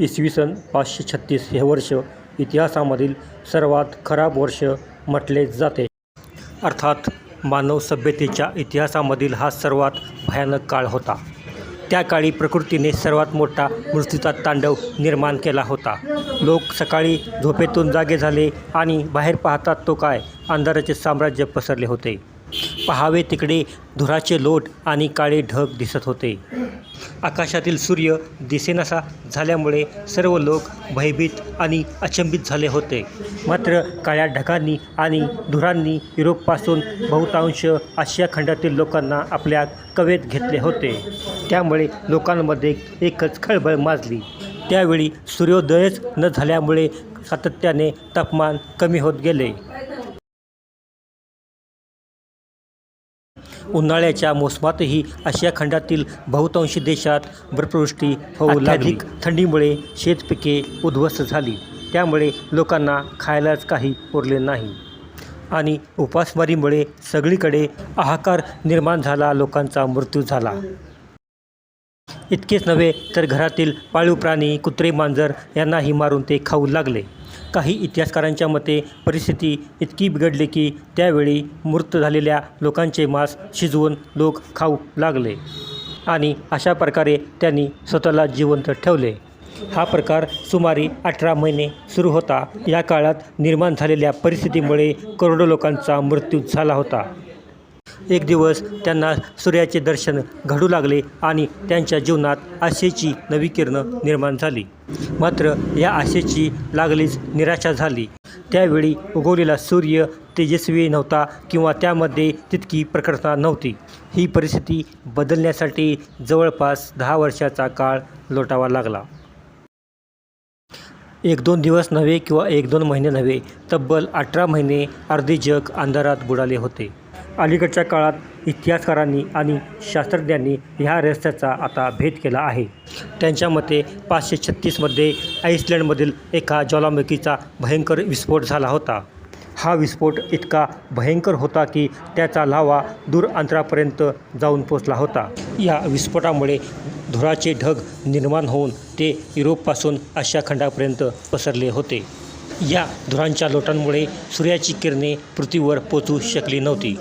इसवी सन पाचशे छत्तीस हे वर्ष इतिहासामधील सर्वात खराब वर्ष म्हटले जाते. अर्थात मानव सभ्यतेच्या इतिहासामधील हा सर्वात भयानक काळ होता. त्या काळी प्रकृतीने सर्वात मोठा मृत्यूचा तांडव निर्माण केला होता. लोक सकाळी झोपेतून जागे झाले आणि बाहेर पाहतात तो काय? अंधाराचे साम्राज्य पसरले होते. पहावे तिकडे धुराचे लोट आणि काळे ढग दिसत होते. आकाशातील सूर्य दिसेनासा झाल्यामुळे सर्व लोक भयभीत आणि अचंबित झाले होते. मात्र काळ्या ढगांनी आणि धुरांनी युरोपपासून बहुतांश आशिया खंडातील लोकांना आपल्या कवेत घेतले होते. त्यामुळे लोकांमध्ये एकच खळबळ माजली. त्यावेळी सूर्योदयच न झाल्यामुळे सातत्याने तापमान कमी होत गेले. उन्हाळ्याच्या मोसमातही आशिया खंडातील बहुतांशी देशात बर्फवृष्टी होऊ लागली. थंडीमुळे शेतपिके उद्ध्वस्त झाली. त्यामुळे लोकांना खायलाच काही उरले नाही. आणि उपासमारीमुळे सगळीकडे हाहाकार निर्माण झाला लोकांचा मृत्यू झाला. इतकेच नव्हे तर घरातील पाळीव प्राणी कुत्रे मांजर यांनाही मारून ते खाऊ लागले. काही इतिहासकारांच्या मते परिस्थिती इतकी बिघडली की त्यावेळी मृत झालेल्या लोकांचे मांस शिजवून लोक खाऊ लागले. आणि अशा प्रकारे त्यांनी स्वतःला जिवंत ठेवले. हा प्रकार सुमारे अठरा महिने सुरू होता. या काळात निर्माण झालेल्या परिस्थितीमुळे करोडो लोकांचा मृत्यू झाला होता. एक दिवस त्यांना सूर्याचे दर्शन घडू लागले आणि त्यांच्या जीवनात आशेची नवी किरणं निर्माण झाली. मात्र या आशेची लागलीच निराशा झाली. त्यावेळी उगवलेला सूर्य तेजस्वी नव्हता किंवा त्यामध्ये तितकी प्रखरता नव्हती. ही परिस्थिती बदलण्यासाठी जवळपास दहा वर्षाचा काळ लोटावा लागला. एक दोन दिवस नव्हे किंवा एक दोन महिने नव्हे तब्बल अठरा महिने अर्धे जग अंधारात बुडाले होते. अलीकडच्या काळात इतिहासकारांनी आणि शास्त्रज्ञांनी ह्या रहस्याचा आता भेद केला आहे. त्यांच्या मते पाचशे छत्तीसमध्ये आईसलँडमधील एका ज्वालामुखीचा भयंकर विस्फोट झाला होता. हा विस्फोट इतका भयंकर होता की त्याचा लावा दूर अंतरापर्यंत जाऊन पोचला होता. या विस्फोटामुळे धुराचे ढग निर्माण होऊन ते युरोपपासून आशिया खंडापर्यंत पसरले होते. या धुरांच्या लोटांमुळे सूर्याची किरणे पृथ्वीवर पोचू शकली नव्हती.